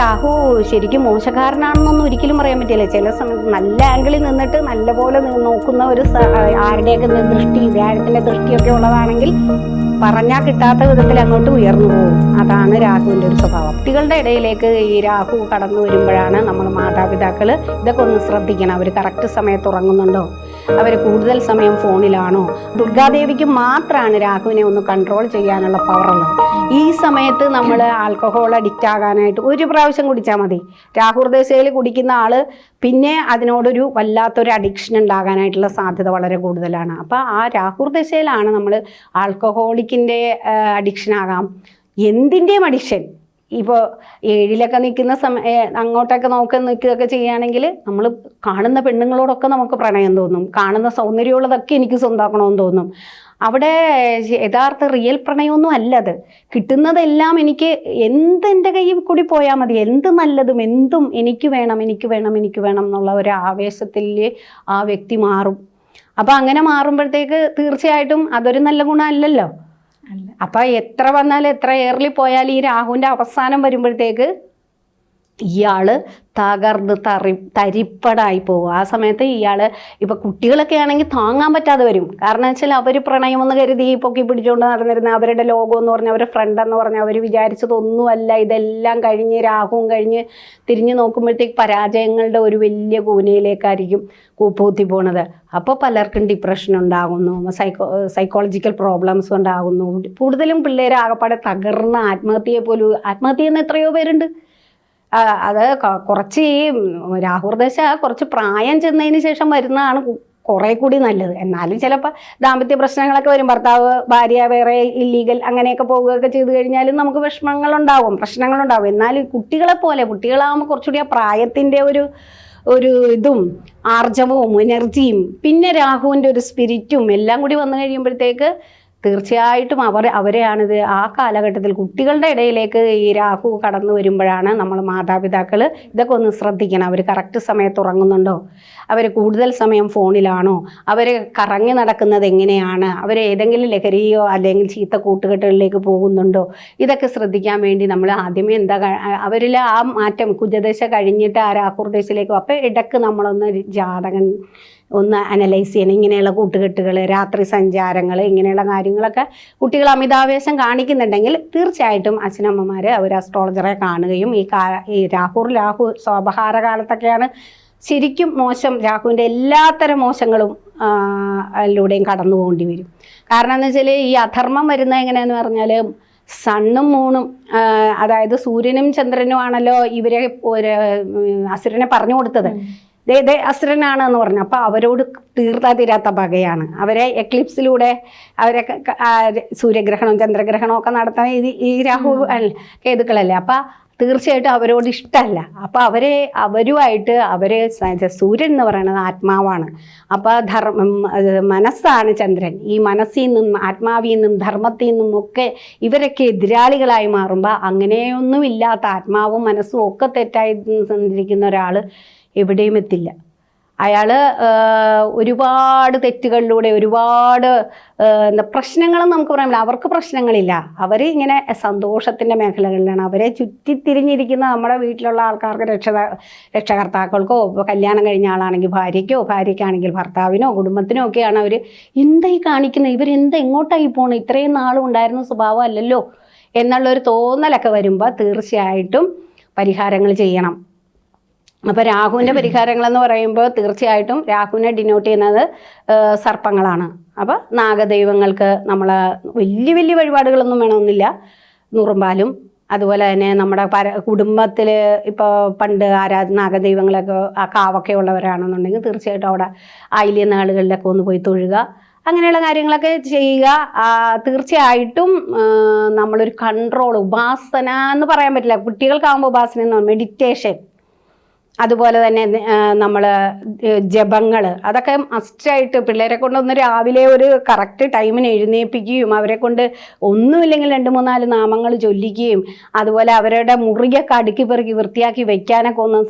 രാഹു ശരിക്കും മോശക്കാരനാണെന്നൊന്നും ഒരിക്കലും പറയാൻ പറ്റില്ല. ചില സമയത്ത് നല്ല ആംഗിളിൽ നിന്നിട്ട് നല്ലപോലെ പോലെ നോക്കുന്ന ഒരു ആരുടെയൊക്കെ ദൃഷ്ടി വ്യാഴത്തിന്റെ ദൃഷ്ടിയൊക്കെ ഉള്ളതാണെങ്കിൽ പറഞ്ഞാൽ കിട്ടാത്ത വിധത്തിൽ അങ്ങോട്ട് ഉയർന്നു പോകും. അതാണ് രാഹുവിന്റെ ഒരു സ്വഭാവം. കുട്ടികളുടെ ഇടയിലേക്ക് ഈ രാഹു കടന്നു വരുമ്പോഴാണ് നമ്മൾ മാതാപിതാക്കൾ ഇതൊക്കെ ഒന്ന് ശ്രദ്ധിക്കണം. അവർ കറക്റ്റ് സമയത്ത് ഉറങ്ങുന്നുണ്ടോ? അവർ കൂടുതൽ സമയം ഫോണിലാണോ? ദുർഗാദേവിക്ക് മാത്രമാണ് രാഹുവിനെ ഒന്ന് കൺട്രോൾ ചെയ്യാനുള്ള പവറുള്ളത് ഈ സമയത്ത് നമ്മൾ ആൽക്കഹോൾ അഡിക്റ്റ് ആകാനായിട്ട് ഒരു പ്രാവശ്യം കുടിച്ചാൽ മതി. രാഹുർദേശയിൽ കുടിക്കുന്ന ആൾ പിന്നെ അതിനോടൊരു വല്ലാത്തൊരു അഡിക്ഷൻ ഉണ്ടാകാനായിട്ടുള്ള സാധ്യത വളരെ കൂടുതലാണ്. അപ്പോൾ ആ രാഹുർദശയിലാണ് നമ്മൾ ആൽക്കഹോളിക്കിന്റെ അഡിക്ഷൻ ആകാം. എന്തിന്റെയും അഡിക്ഷൻ ഇപ്പോൾ ഏഴിലൊക്കെ നിൽക്കുന്ന സമയ അങ്ങോട്ടൊക്കെ നോക്കി നിൽക്കുകയൊക്കെ ചെയ്യുകയാണെങ്കിൽ നമ്മൾ കാണുന്ന പെണ്ണുങ്ങളോടൊക്കെ നമുക്ക് പ്രണയം തോന്നും. കാണുന്ന സൗന്ദര്യമുള്ളതൊക്കെ എനിക്ക് സ്വന്തമാക്കണമെന്ന് തോന്നും. അവിടെ യഥാർത്ഥ റിയൽ പ്രണയമൊന്നും അല്ല അത്. കിട്ടുന്നതെല്ലാം എനിക്ക് എന്ത് എന്റെ കയ്യിൽ കൂടി പോയാൽ മതി. എന്ത് നല്ലതും എന്തും എനിക്ക് വേണം എനിക്ക് വേണം എനിക്ക് വേണം എന്നുള്ള ഒരു ആവേശത്തിൽ ആ വ്യക്തി മാറും. അപ്പം അങ്ങനെ മാറുമ്പോഴത്തേക്ക് തീർച്ചയായിട്ടും അതൊരു നല്ല ഗുണമല്ലല്ലോ. അപ്പൊ എത്ര വന്നാലും എത്ര ഏറിൽ പോയാലും ഈ രാഹുവിന്റെ അവസാനം വരുമ്പോഴത്തേക്ക് ഇയാൾ തകർന്ന് തറി തരിപ്പടായി പോകും ആ സമയത്ത് ഇയാൾ ഇപ്പൊ കുട്ടികളൊക്കെ ആണെങ്കിൽ താങ്ങാൻ പറ്റാതെ വരും. കാരണം വെച്ചാൽ അവർ പ്രണയമെന്ന് കരുതി പൊക്കി പിടിച്ചുകൊണ്ട് നടന്നിരുന്ന അവരുടെ ലോകം എന്ന് പറഞ്ഞ അവരുടെ ഫ്രണ്ട് എന്ന് പറഞ്ഞാൽ അവർ വിചാരിച്ചതൊന്നുമല്ല. ഇതെല്ലാം കഴിഞ്ഞ് രാഹുവും കഴിഞ്ഞ് തിരിഞ്ഞു നോക്കുമ്പോഴത്തേക്ക് പരാജയങ്ങളുടെ ഒരു വലിയ കൂനയിലേക്കായിരിക്കും കൂപ്പൂത്തി പോണത്. അപ്പോൾ പലർക്കും ഡിപ്രഷൻ ഉണ്ടാകുന്നു സൈക്കോ സൈക്കോളജിക്കൽ പ്രോബ്ലംസ് ഉണ്ടാകുന്നു. കൂടുതലും പിള്ളേർ ആകപ്പാടെ തകർന്ന ആത്മഹത്യയെ പോലും ആത്മഹത്യ എത്രയോ പേരുണ്ട്. അത് കുറച്ച് ഈ രാഹുർദശ കുറച്ച് പ്രായം ചെന്നതിന് ശേഷം വരുന്നതാണ് കുറെ കൂടി നല്ലത്. എന്നാലും ചിലപ്പോൾ ദാമ്പത്യ പ്രശ്നങ്ങളൊക്കെ വരും. ഭർത്താവ് ഭാര്യ വേറെ ഇല്ലീഗൽ അങ്ങനെയൊക്കെ പോവുകയൊക്കെ ചെയ്തു കഴിഞ്ഞാലും നമുക്ക് വിഷമങ്ങളുണ്ടാവും പ്രശ്നങ്ങളുണ്ടാവും. എന്നാലും കുട്ടികളെ പോലെ കുട്ടികളാകുമ്പോൾ കുറച്ചുകൂടി ആ പ്രായത്തിന്റെ ഒരു ഒരു ഇതും ആർജവവും എനർജിയും പിന്നെ രാഹുവിന്റെ ഒരു സ്പിരിറ്റും എല്ലാം കൂടി വന്നു കഴിയുമ്പോഴത്തേക്ക് തീർച്ചയായിട്ടും അവർ അവരെയാണിത് ആ കാലഘട്ടത്തിൽ കുട്ടികളുടെ ഇടയിലേക്ക് ഈ രാഹു കടന്നു വരുമ്പോഴാണ് നമ്മൾ മാതാപിതാക്കൾ ഇതൊക്കെ ഒന്ന് ശ്രദ്ധിക്കണം. അവർ കറക്റ്റ് സമയത്ത് ഉറങ്ങുന്നുണ്ടോ? അവർ കൂടുതൽ സമയം ഫോണിലാണോ? അവർ കറങ്ങി നടക്കുന്നത് എങ്ങനെയാണ്? അവർ ഏതെങ്കിലും ലഹരിയോ അല്ലെങ്കിൽ ചീത്ത കൂട്ടുകെട്ടുകളിലേക്ക് പോകുന്നുണ്ടോ? ഇതൊക്കെ ശ്രദ്ധിക്കാൻ വേണ്ടി നമ്മൾ ആദ്യമേ എന്താ അവരിൽ ആ മാറ്റം കുജദശ കഴിഞ്ഞിട്ട് ആ രാഹുർദശയിലേക്ക് അപ്പോൾ ഇടയ്ക്ക് നമ്മളൊന്ന് ജാതകൻ ഒന്ന് അനലൈസ് ചെയ്യണം. ഇങ്ങനെയുള്ള കൂട്ടുകെട്ടുകൾ രാത്രി സഞ്ചാരങ്ങൾ ഇങ്ങനെയുള്ള കാര്യങ്ങളൊക്കെ കുട്ടികൾ അമിതാവേശം കാണിക്കുന്നുണ്ടെങ്കിൽ തീർച്ചയായിട്ടും അച്ഛനമ്മമാർ അവർ അസ്ട്രോളജറെ കാണുകയും ഈ കാ ഈ രാഹുർ രാഹു സ്വാപഹാര കാലത്തൊക്കെയാണ് ശരിക്കും മോശം രാഹുവിന്റെ എല്ലാത്തരം മോശങ്ങളും ലൂടെയും കടന്നു പോകേണ്ടി വരും. കാരണം എന്ന് വെച്ചാൽ ഈ അധർമ്മം വരുന്നത് എങ്ങനെയാന്ന് പറഞ്ഞാൽ സണ്ണും മൂണും അതായത് സൂര്യനും ചന്ദ്രനും ആണല്ലോ ഇവരെ ഒരു അസുരനെ പറഞ്ഞു കൊടുത്തത്. ദേ ദേ അസുരനാണ് എന്ന് പറഞ്ഞു. അപ്പോൾ അവരോട് തീർത്താ തീരാത്ത പകയാണ്. അവരെ എക്ലിപ്സിലൂടെ അവരെ സൂര്യഗ്രഹണം ചന്ദ്രഗ്രഹണം ഒക്കെ നടത്താൻ ഇത് ഈ രാഹു കേതുക്കളല്ലേ. അപ്പം തീർച്ചയായിട്ടും അവരോട് ഇഷ്ടമല്ല അപ്പോൾ അവരെ അവരുമായിട്ട് അവർ സൂര്യൻ എന്ന് പറയുന്നത് ആത്മാവാണ്. അപ്പോൾ ധർമ്മം മനസ്സാണ് ചന്ദ്രൻ. ഈ മനസ്സിൽ നിന്നും ആത്മാവിൽ നിന്നും ധർമ്മത്തിൽ നിന്നും ഒക്കെ ഇവരൊക്കെ എതിരാളികളായി മാറുമ്പോൾ അങ്ങനെയൊന്നുമില്ലാത്ത ആത്മാവും മനസ്സും ഒക്കെ തെറ്റായി സഞ്ചരിക്കുന്ന ഒരാൾ എവിടെയും എത്തില്ല. അയാൾ ഒരുപാട് തെറ്റുകളിലൂടെ ഒരുപാട് പ്രശ്നങ്ങളും നമുക്ക് പറയാൻ പറ്റില്ല. അവർക്ക് പ്രശ്നങ്ങളില്ല. അവർ ഇങ്ങനെ സന്തോഷത്തിന്റെ മേഖലകളിലാണ്. അവരെ ചുറ്റിത്തിരിഞ്ഞിരിക്കുന്ന നമ്മുടെ വീട്ടിലുള്ള ആൾക്കാർക്ക് രക്ഷ രക്ഷകർത്താക്കൾക്കോ കല്യാണം കഴിഞ്ഞ ആളാണെങ്കിൽ ഭാര്യയ്ക്കോ ഭാര്യയ്ക്കാണെങ്കിൽ ഭർത്താവിനോ കുടുംബത്തിനോ ഒക്കെയാണ് അവർ എന്തായി കാണിക്കുന്നത് ഇവരെന്ത് എങ്ങോട്ടായി പോകണം ഇത്രയും നാളും ഉണ്ടായിരുന്ന സ്വഭാവം അല്ലല്ലോ. എന്നുള്ളൊരു തോന്നലൊക്കെ വരുമ്പോൾ തീർച്ചയായിട്ടും പരിഹാരങ്ങൾ ചെയ്യണം. അപ്പോൾ രാഹുവിന്റെ പരിഹാരങ്ങളെന്ന് പറയുമ്പോൾ തീർച്ചയായിട്ടും രാഹുവിനെ ഡിനോട്ട് ചെയ്യുന്നത് സർപ്പങ്ങളാണ്. അപ്പോൾ നാഗദൈവങ്ങൾക്ക് നമ്മൾ വലിയ വലിയ വഴിപാടുകളൊന്നും വേണമെന്നില്ല. നുറുമ്പാലും അതുപോലെ തന്നെ നമ്മുടെ പര കുടുംബത്തിൽ ഇപ്പോൾ പണ്ട് ആരാ നാഗദൈവങ്ങളൊക്കെ ആ കാവൊക്കെ ഉള്ളവരാണെന്നുണ്ടെങ്കിൽ തീർച്ചയായിട്ടും അവിടെ ആയില്യ നാളുകളിലൊക്കെ ഒന്ന് പോയി തൊഴുക. അങ്ങനെയുള്ള കാര്യങ്ങളൊക്കെ ചെയ്യുക. തീർച്ചയായിട്ടും നമ്മളൊരു കൺട്രോൾ ഉപാസന എന്ന് പറയാൻ പറ്റില്ല. കുട്ടികൾക്കാകുമ്പോൾ ഉപാസന എന്ന് മെഡിറ്റേഷൻ അതുപോലെ തന്നെ നമ്മൾ ജപങ്ങൾ അതൊക്കെ മസ്റ്റായിട്ട് പിള്ളേരെ കൊണ്ടൊന്ന് രാവിലെ ഒരു കറക്റ്റ് ടൈമിന് എഴുന്നേൽപ്പിക്കുകയും അവരെ കൊണ്ട് ഒന്നുമില്ലെങ്കിൽ രണ്ട് മൂന്നാൽ നാമങ്ങൾ ചൊല്ലിക്കുകയും അതുപോലെ അവരുടെ മുറിയൊക്കെ അടുക്കി പെറുക്കി വൃത്തിയാക്കി വെക്കാനൊക്കെ ഒന്ന്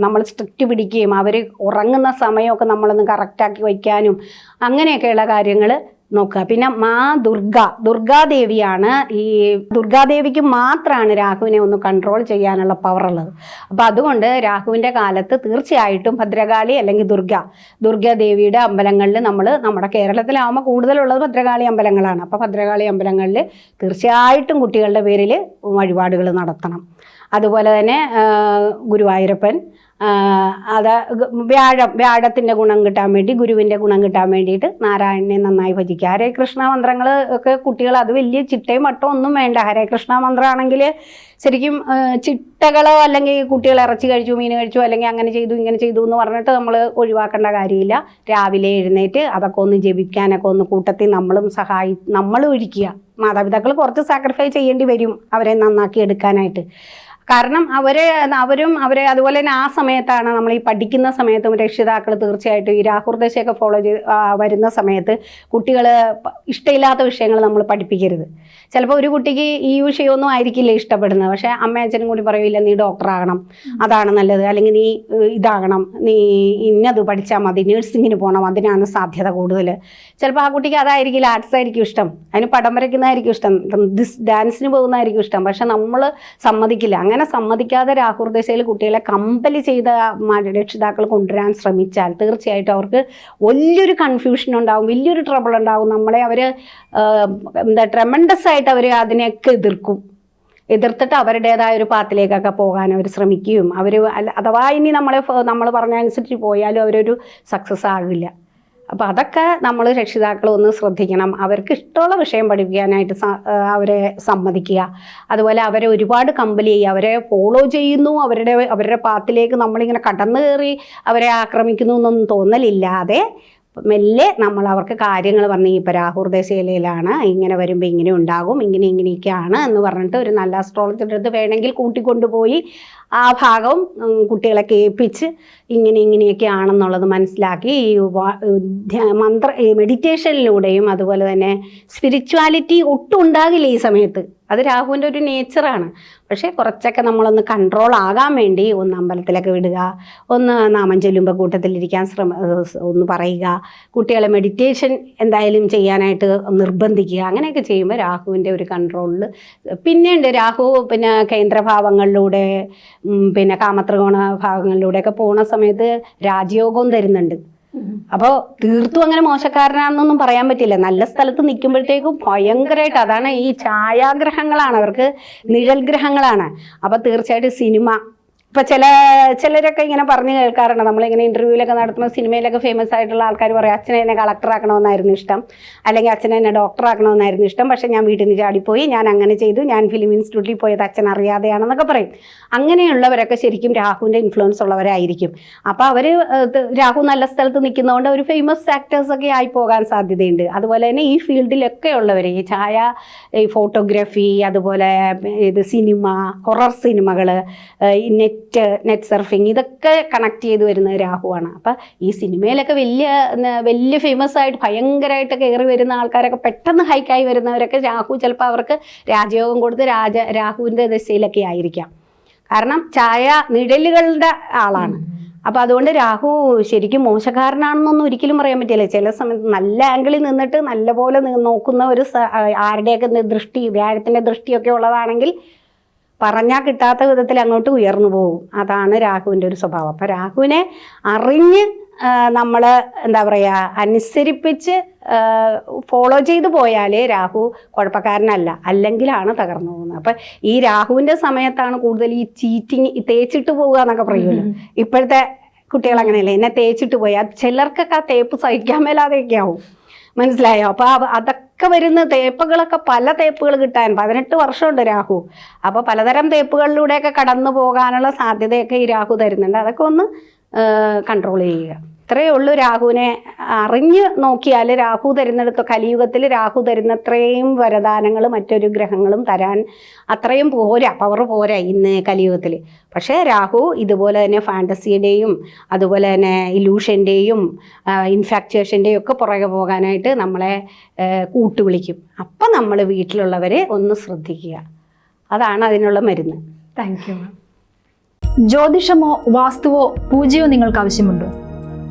നമ്മൾ സ്ട്രിക്റ്റ് പിടിക്കുകയും അവർ ഉറങ്ങുന്ന സമയമൊക്കെ നമ്മളൊന്ന് കറക്റ്റാക്കി വയ്ക്കാനും അങ്ങനെയൊക്കെയുള്ള കാര്യങ്ങൾ നോക്കുക. പിന്നെ മാ ദുർഗ. ദുർഗാദേവിയാണ് ഈ ദുർഗാദേവിക്ക് മാത്രമാണ് രാഹുവിനെ ഒന്ന് കൺട്രോൾ ചെയ്യാനുള്ള പവർ ഉള്ളത്. അപ്പം അതുകൊണ്ട് രാഹുവിന്റെ കാലത്ത് തീർച്ചയായിട്ടും ഭദ്രകാളി അല്ലെങ്കിൽ ദുർഗ ദുർഗാദേവിയുടെ അമ്പലങ്ങളിൽ നമ്മൾ നമ്മുടെ കേരളത്തിലാവുമ്പോൾ കൂടുതലുള്ളത് ഭദ്രകാളി അമ്പലങ്ങളാണ്. അപ്പോൾ ഭദ്രകാളി അമ്പലങ്ങളിൽ തീർച്ചയായിട്ടും കുട്ടികളുടെ പേരിൽ വഴിപാടുകൾ നടത്തണം. അതുപോലെ തന്നെ ഗുരുവായൂരപ്പൻ അത് വ്യാഴം വ്യാഴത്തിന്റെ ഗുണം കിട്ടാൻ വേണ്ടി ഗുരുവിന്റെ ഗുണം കിട്ടാൻ വേണ്ടിയിട്ട് നാരായണനെ നന്നായി ഭജിക്കുക. ഹരേ കൃഷ്ണ മന്ത്രങ്ങൾ ഒക്കെ കുട്ടികൾ അത് വലിയ ചിട്ടയും മട്ടും ഒന്നും വേണ്ട. ഹരേ കൃഷ്ണ മന്ത്രമാണെങ്കിൽ ശരിക്കും ചിട്ടകളോ അല്ലെങ്കിൽ കുട്ടികൾ ഇറച്ചി കഴിച്ചു മീൻ കഴിച്ചു അല്ലെങ്കിൽ അങ്ങനെ ചെയ്തു ഇങ്ങനെ ചെയ്തു എന്ന് പറഞ്ഞിട്ട് നമ്മൾ ഒഴിവാക്കേണ്ട കാര്യമില്ല. രാവിലെ എഴുന്നേറ്റ് അതൊക്കെ ഒന്ന് ജപിക്കാനൊക്കെ ഒന്ന് കൂട്ടത്തിൽ നമ്മളും സഹായി നമ്മൾ ഇരിക്കുക മാതാപിതാക്കൾ കുറച്ച് സാക്രിഫൈസ് ചെയ്യേണ്ടി വരും അവരെ നന്നാക്കി എടുക്കാനായിട്ട്. കാരണം അവരെ അവരും അവരെ അതുപോലെ തന്നെ ആ സമയത്താണ് നമ്മൾ ഈ പഠിക്കുന്ന സമയത്തും രക്ഷിതാക്കൾ തീർച്ചയായിട്ടും ഈ രാഹുർദശയൊക്കെ ഫോളോ ചെയ്ത് വരുന്ന സമയത്ത് കുട്ടികൾ ഇഷ്ടമില്ലാത്ത വിഷയങ്ങൾ നമ്മൾ പഠിപ്പിക്കരുത്. ചിലപ്പോൾ ഒരു കുട്ടിക്ക് ഈ വിഷയമൊന്നും ആയിരിക്കില്ല ഇഷ്ടപ്പെടുന്നത്. പക്ഷേ അമ്മ അച്ഛനും കൂടി പറയില്ല നീ ഡോക്ടറാകണം അതാണ് നല്ലത്. അല്ലെങ്കിൽ നീ ഇതാകണം. നീ ഇന്നത് പഠിച്ചാൽ മതി. നേഴ്സിങ്ങിന് പോകണം. അതിനാണ് സാധ്യത കൂടുതൽ. ചിലപ്പോൾ ആ കുട്ടിക്ക് അതായിരിക്കില്ല. ആർട്സ് ആയിരിക്കും ഇഷ്ടം. അതിന് പടം വരയ്ക്കുന്നതായിരിക്കും ഇഷ്ടം. ദിസ് ഡാൻസിന് പോകുന്നതായിരിക്കും ഇഷ്ടം. പക്ഷെ നമ്മൾ സമ്മതിക്കില്ല. അങ്ങനെ സമ്മതിക്കാതെ രാഹുർദശയിൽ കുട്ടികളെ കമ്പൽ ചെയ്ത മ- രക്ഷിതാക്കൾ കൊണ്ടുവരാൻ ശ്രമിച്ചാൽ തീർച്ചയായിട്ടും അവർക്ക് വലിയൊരു കൺഫ്യൂഷൻ ഉണ്ടാവും വലിയൊരു ട്രബിൾ ഉണ്ടാവും. നമ്മളെ അവർ എന്താ ട്രെമണ്ടസ് ആയിട്ട് അവർ അതിനെയൊക്കെ എതിർക്കും. എതിർത്തിട്ട് അവരുടേതായ ഒരു പാത്തിലേക്കൊക്കെ പോകാൻ അവർ ശ്രമിക്കുകയും അവർ അഥവാ ഇനി നമ്മളെ നമ്മൾ പറഞ്ഞ അനുസരിച്ച് പോയാലും അവരൊരു സക്സസ് ആകില്ല. അപ്പോൾ അതൊക്കെ നമ്മൾ രക്ഷിതാക്കൾ ഒന്ന് ശ്രദ്ധിക്കണം. അവർക്ക് ഇഷ്ടമുള്ള വിഷയം പഠിപ്പിക്കാനായിട്ട് അവരെ സമ്മതിക്കുക. അതുപോലെ അവരെ ഒരുപാട് കമ്പലി ചെയ്യുക. അവരെ ഫോളോ ചെയ്യുന്നു. അവരുടെ അവരുടെ പാത്തിലേക്ക് നമ്മളിങ്ങനെ കടന്നു കയറി അവരെ ആക്രമിക്കുന്നു എന്നൊന്നും തോന്നലില്ലാതെ മെല്ലെ നമ്മൾ അവർക്ക് കാര്യങ്ങൾ പറഞ്ഞ് ഇപ്പോൾ രാഹുർദേശയിലാണ് ഇങ്ങനെ വരുമ്പോൾ ഇങ്ങനെ ഉണ്ടാകും ഇങ്ങനെ ഇങ്ങനെയൊക്കെയാണ് എന്ന് പറഞ്ഞിട്ട് ഒരു നല്ല അസ്ട്രോളജിയുടെ അടുത്ത് വേണമെങ്കിൽ കൂട്ടിക്കൊണ്ടുപോയി ആ ഭാഗം കുട്ടികളെ കേൾപ്പിച്ച് ഇങ്ങനെ ഇങ്ങനെയൊക്കെ ആണെന്നുള്ളത് മനസ്സിലാക്കി. ഈ മന്ത്ര മെഡിറ്റേഷനിലൂടെയും അതുപോലെ തന്നെ സ്പിരിച്വാലിറ്റി ഒട്ടും ഉണ്ടാകില്ല ഈ സമയത്ത്. അത് രാഹുവിന്റെ ഒരു നേച്ചറാണ് പക്ഷേ കുറച്ചൊക്കെ നമ്മളൊന്ന് കൺട്രോൾ ആകാൻ വേണ്ടി ഒന്ന് അമ്പലത്തിലൊക്കെ വിടുക ഒന്ന് നാമം ചൊല്ലുമ്പോൾ കൂട്ടത്തിലിരിക്കാൻ ശ്രമ ഒന്ന് പറയുക കുട്ടികളെ മെഡിറ്റേഷൻ എന്തായാലും ചെയ്യാനായിട്ട് നിർബന്ധിക്കുക അങ്ങനെയൊക്കെ ചെയ്യുമ്പോൾ രാഹുവിന്റെ ഒരു കൺട്രോളിൽ പിന്നെയുണ്ട് രാഹു പിന്നെ കേന്ദ്രഭാവങ്ങളിലൂടെ പിന്നെ കാമത്രികോണ ഭാവങ്ങളിലൂടെയൊക്കെ പോകുന്ന സമയത്ത് രാജയോഗവും തരുന്നുണ്ട്. അപ്പോൾ തീർത്തും അങ്ങനെ മോശക്കാരനാണെന്നൊന്നും പറയാൻ പറ്റില്ല. നല്ല സ്ഥലത്ത് നിൽക്കുമ്പോഴത്തേക്കും ഭയങ്കരമായിട്ട് അതാണ് ഈ ഛായാഗ്രഹങ്ങളാണ്. അവർക്ക് നിഴൽ ഗ്രഹങ്ങളാണ് അപ്പോൾ തീർച്ചയായിട്ടും സിനിമ ഇപ്പൊ ചില ചിലരൊക്കെ ഇങ്ങനെ പറഞ്ഞു കേൾക്കാറുണ്ട്. നമ്മളിങ്ങനെ ഇന്റർവ്യൂലൊക്കെ നടത്തുമ്പോൾ സിനിമയിലൊക്കെ ഫേമസ് ആയിട്ടുള്ള ആൾക്കാർ പറയും അച്ഛനെ എന്നെ കളക്ടർ ആക്കണമെന്നായിരുന്നു ഇഷ്ടം. അല്ലെങ്കിൽ അച്ഛനെ എന്നെ ഡോക്ടർ ആക്കണമെന്നായിരുന്നു ഇഷ്ടം. പക്ഷെ ഞാൻ വീട്ടിൽ നിന്ന് ചാടിപ്പോയി. ഞാൻ അങ്ങനെ ചെയ്തു. ഞാൻ ഫിലിം ഇൻസ്റ്റിറ്റ്യൂട്ടിൽ പോയത് അച്ഛൻ അറിയാതെയാണെന്നൊക്കെ പറയും. അങ്ങനെയുള്ളവരൊക്കെ ശരിക്കും രാഹുവിന്റെ ഇൻഫ്ലുവൻസ് ഉള്ളവരായിരിക്കും. അപ്പോൾ അവർ രാഹു നല്ല സ്ഥലത്ത് നിൽക്കുന്നതുകൊണ്ട് ഒരു ഫേമസ് ആക്ടേഴ്സ് ഒക്കെ ആയി പോകാൻ സാധ്യതയുണ്ട്. അതുപോലെ തന്നെ ഈ ഫീൽഡിലൊക്കെ ഉള്ളവർ ഈ ഛായ ഈ ഫോട്ടോഗ്രാഫി അതുപോലെ ഇത് സിനിമ ഹൊറർ സിനിമകൾ ഈ നെറ്റ് നെറ്റ് സർഫിങ് ഇതൊക്കെ കണക്ട് ചെയ്ത് വരുന്നത് രാഹുവാണ്. അപ്പം ഈ സിനിമയിലൊക്കെ വലിയ വലിയ ഫേമസ് ആയിട്ട് ഭയങ്കരമായിട്ട് കയറി വരുന്ന ആൾക്കാരൊക്കെ പെട്ടെന്ന് ഹൈക്കായി വരുന്നവരൊക്കെ രാഹു ചിലപ്പോൾ അവർക്ക് രാജയോഗം കൊടുത്ത് രാജ രാഹുവിന്റെ ദിശയിലൊക്കെ ആയിരിക്കാം. കാരണം ചായ നിഴലുകളുടെ ആളാണ്. അപ്പോൾ അതുകൊണ്ട് രാഹു ശരിക്കും മോശക്കാരനാണെന്നൊന്നും ഒരിക്കലും പറയാൻ പറ്റില്ല. ചില സമയത്ത് നല്ല ആംഗിളിൽ നിന്നിട്ട് നല്ലപോലെ നോക്കുന്ന ഒരു ആരുടെയൊക്കെ ദൃഷ്ടി വ്യാഴത്തിന്റെ ദൃഷ്ടിയൊക്കെ ഉള്ളതാണെങ്കിൽ പറഞ്ഞാൽ കിട്ടാത്ത വിധത്തിൽ അങ്ങോട്ട് ഉയർന്നു പോകും. അതാണ് രാഹുവിന്റെ ഒരു സ്വഭാവം. അപ്പം രാഹുവിനെ അറിഞ്ഞ് നമ്മൾ എന്താ പറയുക അനുസരിപ്പിച്ച് ഫോളോ ചെയ്തു പോയാലേ രാഹു കുഴപ്പക്കാരനല്ല. അല്ലെങ്കിലാണ് തകർന്നു പോകുന്നത്. അപ്പം ഈ രാഹുവിന്റെ സമയത്താണ് കൂടുതൽ ഈ ചീറ്റിങ് തേച്ചിട്ട് പോവുക എന്നൊക്കെ പറയുമല്ലോ. ഇപ്പോഴത്തെ കുട്ടികൾ അങ്ങനെയല്ലേ? എന്നെ തേച്ചിട്ട് പോയാൽ ചിലർക്കൊക്കെ ആ തേപ്പ് സഹിക്കാൻ മേലാതെയൊക്കെ ആവും. മനസ്സിലായോ? അപ്പോൾ അതൊക്കെ വരുന്ന തേപ്പുകളൊക്കെ പല തേപ്പുകൾ കിട്ടാൻ. പതിനെട്ട് വർഷമുണ്ട് രാഹു. അപ്പോൾ പലതരം തേപ്പുകളിലൂടെയൊക്കെ കടന്നു പോകാനുള്ള സാധ്യതയൊക്കെ ഈ രാഹു തരുന്നുണ്ട്. അതൊക്കെ ഒന്ന് കൺട്രോൾ ചെയ്യുക. ഇത്രയേ ഉള്ളൂ രാഹുവിനെ അറിഞ്ഞ് നോക്കിയാൽ രാഹു തരുന്നിടത്ത് കലിയുഗത്തിൽ രാഹു തരുന്നത്രയും വരദാനങ്ങൾ മറ്റൊരു ഗ്രഹങ്ങളും തരാൻ അത്രയും പോരാ പവർ പോരാ ഇന്ന് കലിയുഗത്തിൽ പക്ഷേ രാഹു ഇതുപോലെ തന്നെ ഫാന്റസിയുടെയും അതുപോലെ തന്നെ ഇലൂഷന്റെയും ഇൻഫാക്ച്വേഷന്റെയും ഒക്കെ പുറകെ പോകാനായിട്ട് നമ്മളെ കൂട്ടുവിളിക്കും. അപ്പം നമ്മൾ വീട്ടിലുള്ളവരെ ഒന്ന് ശ്രദ്ധിക്കുക. അതാണ് അതിനുള്ള മരുന്ന്. താങ്ക് യു മാം ജ്യോതിഷമോ വാസ്തുവോ പൂജയോ നിങ്ങൾക്ക് ആവശ്യമുണ്ടോ?